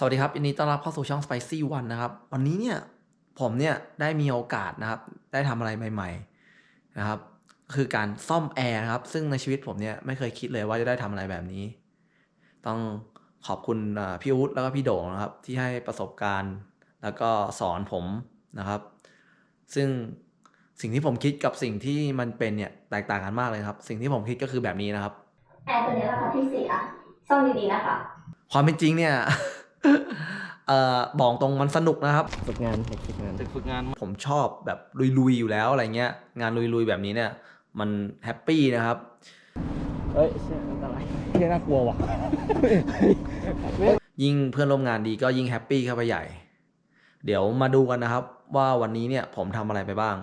สวัสดีครับยินดีต้อนรับเข้าสู่ช่อง Spicy One นะครับ วันนี้เนี่ยผมเนี่ยได้มีโอกาสนะครับ ได้ทำอะไรใหม่ๆนะครับ คือการซ่อมแอร์นะครับ ซึ่งในชีวิตผมเนี่ยไม่เคยคิดเลยว่าจะได้ทำอะไรแบบนี้ ต้องขอบคุณอ่าพี่อุ๊ดแล้วก็พี่โด่งนะครับ ที่ให้ประสบการณ์ แล้วก็สอนผมนะครับ ซึ่งสิ่งที่ผมคิดกับสิ่งที่มันเป็นเนี่ยแตกต่างกันมากเลยครับ สิ่งที่ผมคิดก็คือแบบนี้นะครับแอร์ตัวนี้แหละค่ะที่เสียซ่อมดีๆนะคะความเป็นจริงเนี่ย เอ่อบอกตรงมันสนุกนะครับ ฝึกงานเด็กฝึกงานตึกฝึกงานผมชอบแบบลุยๆอยู่แล้วอะไรเงี้ย งานลุยๆแบบนี้เนี่ยมันแฮปปี้นะครับเอ้ยเชี่ยอันตรายเชี่ยน่ากลัวว่ะ ยิ่งเพื่อนร่วมงานดีก็ยิ่งแฮปปี้เข้าไปใหญ่ เดี๋ยวมาดูกันนะครับ ว่าวันนี้เนี่ยผมทำอะไรไปบ้าง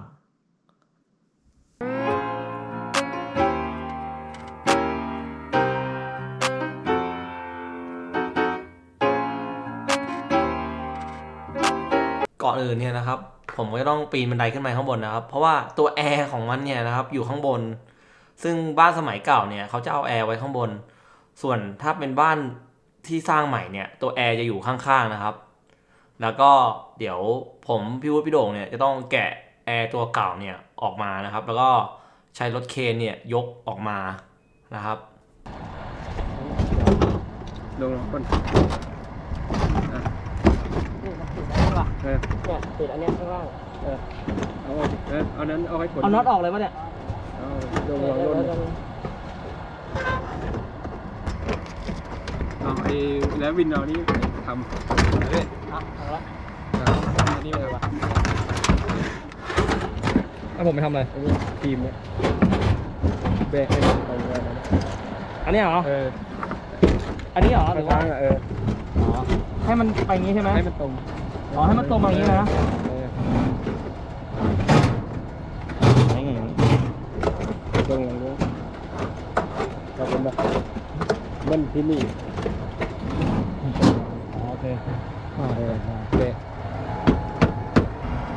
ก่อนอื่นเนี่ยนะครับ ผมก็ต้องปีนบันไดขึ้นไปข้างบนนะครับ เพราะว่าตัวแอร์ของมันเนี่ยนะครับอยู่ข้างบน ซึ่งบ้านสมัยเก่าเนี่ยเขาจะเอาแอร์ไว้ข้างบน ส่วนถ้าเป็นบ้านที่สร้างใหม่เนี่ยตัวแอร์จะอยู่ข้างๆนะครับ แล้วก็เดี๋ยวผมพี่วุฒิพี่โด่งเนี่ยจะต้องแกะแอร์ตัวเก่าเนี่ยออกมานะครับ แล้วก็ใช้รถเคนเนี่ยยกออกมานะครับลงคนนี่มันติดได้ปะเออ เนี่ยติดอันเนี้ยข้างล่างเออเอาออกดิเออเอานั้นเอาให้ผลเอาน็อตออกเลยปะเนี่ยเอาลงลงลงเอาไอ้แล้ววินเอานี่ทำเฮ้ยอะเอาละอันนี้อะไรวะแล้วผมไปทำอะไรอันนี้ทีมเนี่ยแบกให้มันตรงกันนะอันนี้เหรอ เอออันนี้เหรอหรือว่าทางอะเออ อ๋อให้มันไปอย่างงี้ใช่ไหมให้มันตรง อ๋อให้มันตรงมาอย่างงี้นะเออไหนไงลงลงลงเราเป็นแบบมันที่นี่อ๋อโอเคเออโอเค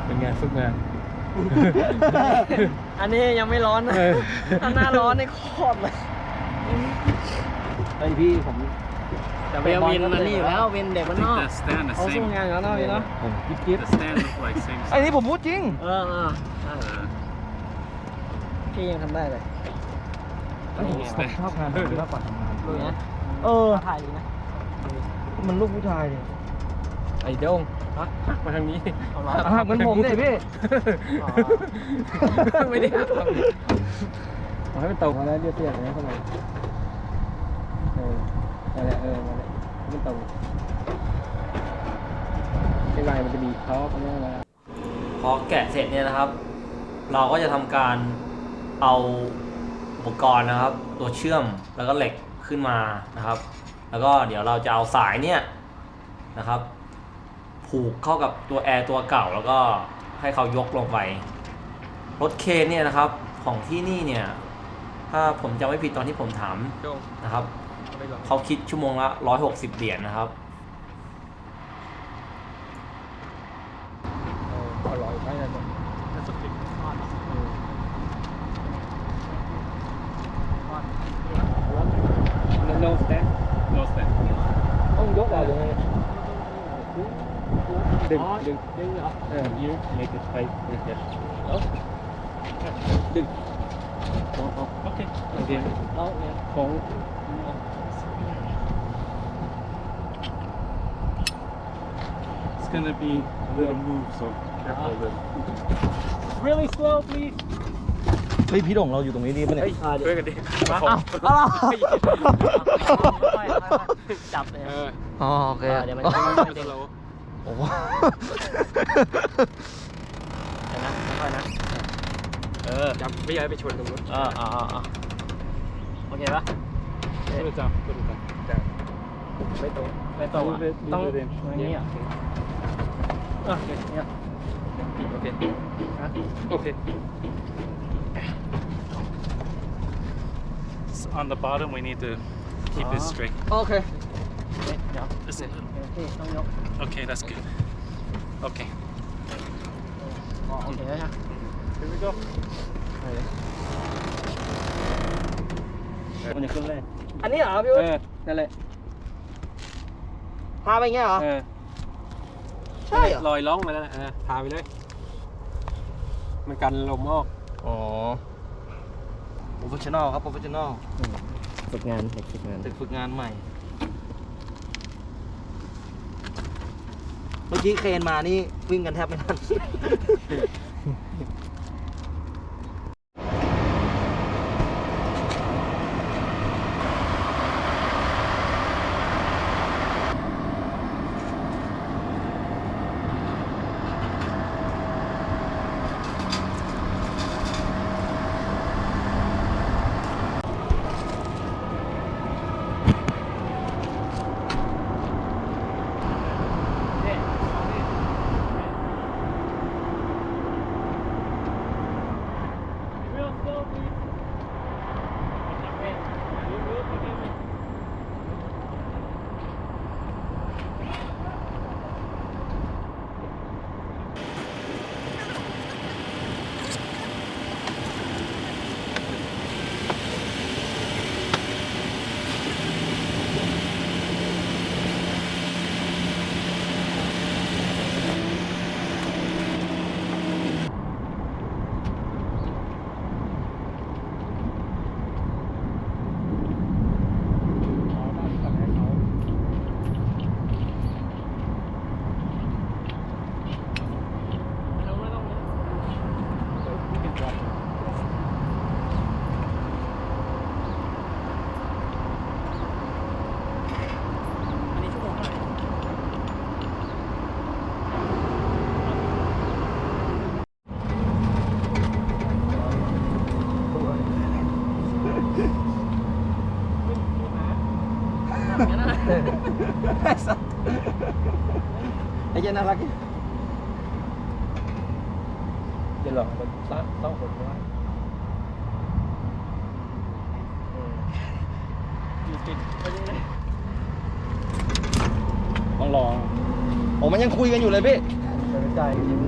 เป็นไงฝึกงานอันนี้ยังไม่ร้อนนะเออถ้าหน้าร้อนนี่โคตรเลยไอพี่ผม จะไปเอาวินมานี่อยู่แล้ววินเด็กบ้านนอก The stand the เขาสู้ same. งานกันแล้วพี่เนาะกิ๊บกิ๊บ The stand look like same ไอ้นี่ผมพูดจริง เออเออใช่ uh, พี่ยังทำได้เลยผมชอบงานแบบนี้มากกว่าดูนะเออ ถ่ายดีนะมันลูกผู้ชายเนี่ยไอ้โด้งฮะหักมาทางนี้เอาละหักเหมือนผมเลยพี่อ๋อไม่ได้หักหรอกเอาให้มันตรงมาแล้วเรียบเรียบนะเข้ามาเออ นั่นแหละเออนั่นแหละให้มันตรงไอ้ลายมันจะมีท็อปอะไรอะไรพอแกะเสร็จเนี่ยนะครับ เราก็จะทำการเอาอุปกรณ์นะครับ ตัวเชื่อมแล้วก็เหล็กขึ้นมานะครับ แล้วก็เดี๋ยวเราจะเอาสายเนี่ยนะครับ ผูกเข้ากับตัวแอร์ตัวเก่าแล้วก็ให้เขายกลงไปรถเคนเนี่ยนะครับของที่นี่เนี่ย ถ้าผมจำไม่ผิดตอนที่ผมถามนะครับ เอาไปลองเขาคิดชั่วโมงละ160เหรียญนะครับเอาอร่อยไปเลย That's okay. นั่นโน้ตแดง No stand. ต้องยกออกยังไงดึงดึงดึงเหรอเออ You make it tight with it. ดึง Okay. โอเคแล้วเนี่ยของ gonna be a little move, so careful with it. really slow please เฮ้ยพี่ดงเราอยู่ตรงนี้ดีป่ะเนี่ยเฮ้ยช่วยกันดิอ้าวอ้าวจับเลยเอออ๋อโอเคเดี๋ยวมันไม่ต้องเราโอ้โหเดี๋ยวนะค่อยๆนะเออจับไม่ย้ายไปชนตรงนู้นอ่าอ่าอ่าโอเคปะ Put it down. Put it down. ไม่ตรงไม่ตรง Move it, ต้อง move it in. อย่างนี้อะ อะเนี่ยโอเคโอเค So on the bottom, we need to keep it straight. โอเคเดี๋ยว This is- พี่ต้องยก Okay, that's good. Okay. อ๋อโอเคแล้วฮะ Here we go. มันจะขึ้นเลยอันนี้เหรอพี่เออุ้ยอนั่นแหละฮาไปอย่างเงี้ยเหรอเออ ใช่เหรอลอยล่องมาแล้วนะเออพาไปเลย มันกันลมออก อ๋อโปรเฟชชั่นอลครับโปรเฟชชั่นอลฝึกงานเด็กฝึกงาน ตึกฝึกงานใหม่ เมื่อกี้เคนมานี่วิ่งกันแทบไม่ทัน ไอ้สัสไอ้เหี้ยน่ารักดิเดี๋ยวหลอกมันตั้งต้องผลว่าอยู่ติดไปยังไงต้องรอโอ้มันยังคุยกันอยู่เลยพี่เดินใจยิ้ม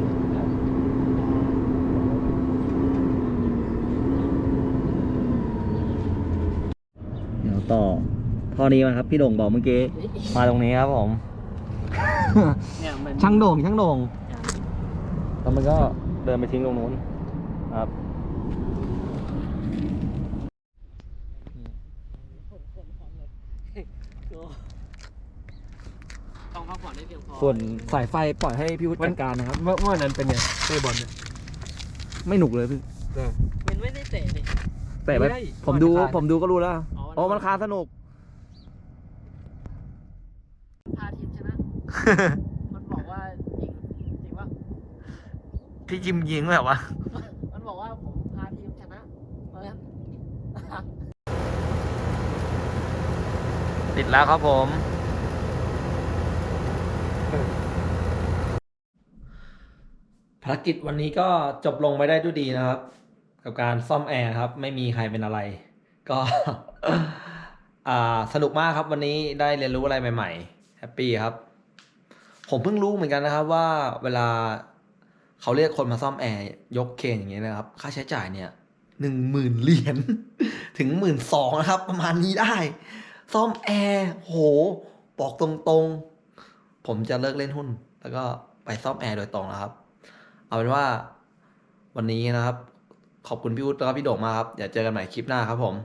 เดี๋ยวต่อ ท่อนี้มาครับพี่โด่งบอกเมื่อกี้มาตรงนี้ครับผม เนี่ยมันช่างโด่งช่างโด่งแล้วมันก็เดินไปทิ้งตรงนู้นครับต้องพักผ่อนได้เพียงพอส่วนสายไฟปล่อยให้พี่วุฒิจัดการนะครับ เมื่อเมื่อนั้นเป็นไงเตะบอลเนี่ยไม่หนุกเลยพี่มันไม่ได้เตะนี่แต่แบบไม่ได้ผมดูมันคานผมดูก็รู้แล้วอ๋อโอ้มันคาสนุก พาทีมชนะ มันบอกว่าจริงจริงปะพี่จิมยิงแบบว่า มันบอกว่าผมพาทีมชนะเพราะฉะนั้นติดแล้วครับผม ภารกิจวันนี้ก็จบลงไปได้ด้วยดีนะครับ กับการซ่อมแอร์ครับ ไม่มีใครเป็นอะไร ก็อ่าสนุกมากครับวันนี้ได้เรียนรู้อะไรใหม่ๆ แฮปปี้ครับ ผมเพิ่งรู้เหมือนกันนะครับว่าเวลาเขาเรียกคนมาซ่อมแอร์ยกเครนอย่างเงี้ยนะครับ ค่าใช้จ่ายเนี่ยหนึ่งหมื่นเหรียญถึงหมื่นสองนะครับ ประมาณนี้ได้ ซ่อมแอร์โหบอกตรงๆ ผมจะเลิกเล่นหุ้น แล้วก็ไปซ่อมแอร์โดยตรงนะครับ เอาเป็นว่าวันนี้นะครับ ขอบคุณพี่วุฒิแล้วก็พี่โด่งมากครับเดี๋ยวเจอกันใหม่คลิปหน้าครับผม